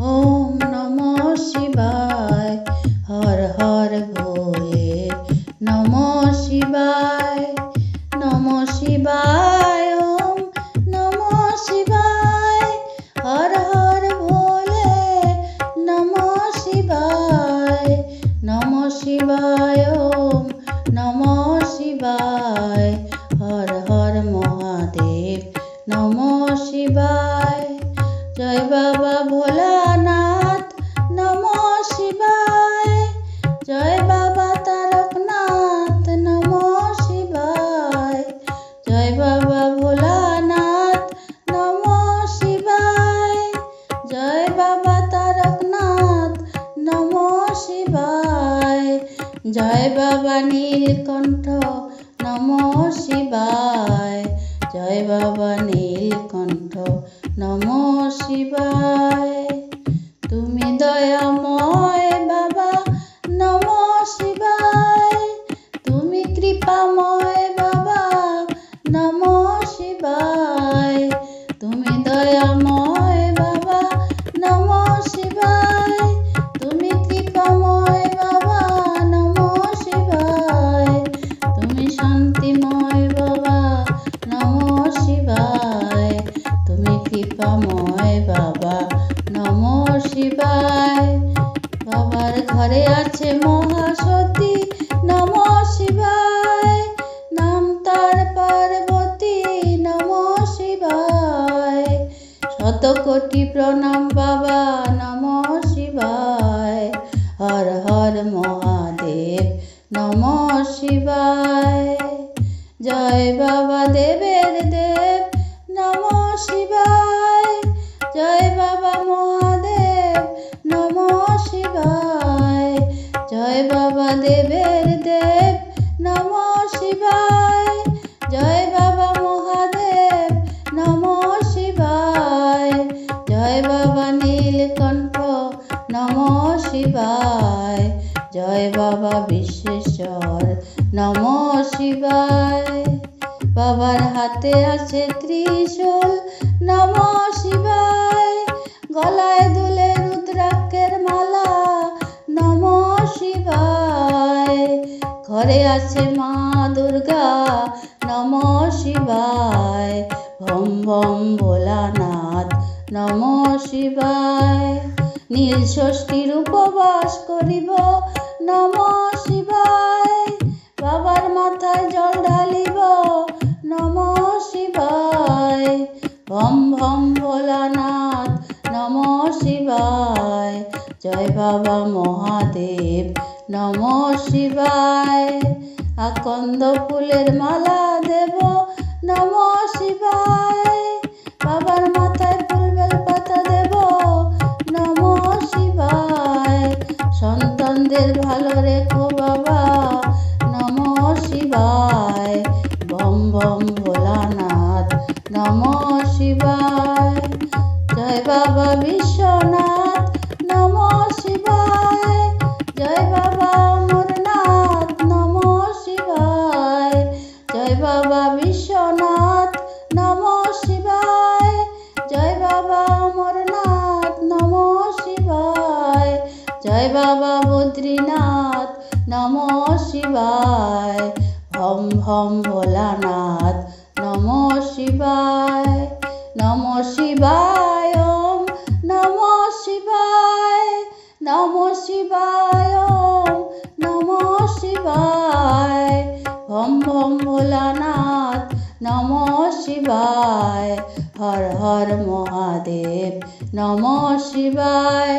ওম নম শিবায়। হর হর ভোলে নম শিবায়। নম শিবায়, ওম নম শিবায়। হর হর ভোলে নম শিবায়। নম শিবায়, ওম নম শিবায়। হর হর মহাদেব, নম শিবায়। জয় বাবা বাবা তারকনাথ নম শিবায়। জয় বাবা নীলকণ্ঠ নম শিবায়। জয় বাবা নীলকণ্ঠ নম শিবায়। তুমি দয়াময় ঘরে আছে মহাসতী, নম শিবায়। নাম তার পার্বতী, নম শিবায়। শত কোটি প্রণাম বাবা, নম শিবায়। হর হর মহাদেব, নম শিবায়। জয় বাবা দেবের দেব, নম শিবায়। শিবায়। জয় বাবা বিশ্বেশ্বর। নম শিবায়। বাবার হাতে আছে ত্রিশূল। নম শিবায়। গলায় দুলে রুদ্রাক্ষের মালা। নম শিবায়। ঘরে আছে মা দুর্গা। নম শিবায়। ভম ভম ভোলানাথ। নম শিবায়। নীল ষষ্ঠীর উপবাস করিব। নম শিবায়, বাবার মাথায় জল ঢালিব। নম শিবায়, ভম ভম ভোলানাথ। নম শিবায়, জয় বাবা মহাদেব। নম শিবায়, আকন্দ ফুলের মালা দেব। নম শিবায় সন্তানদের ভালো রেখো বাবা। নম শিবায়। Bomb bomb Bholanath. নম শিবায়। জয় বাবা বিশ্বনাথ জয় বাবা বদ্রীনাথ নম শিবায়। ভম ভম ভোলানাথ, নম শিবায়। নম শিবায় নম শিবায়। নম শিবায় নম শিবায়। ভম ভম ভোলানাথ, নম শিবায়। হর হর মহাদেব, নম শিবায়।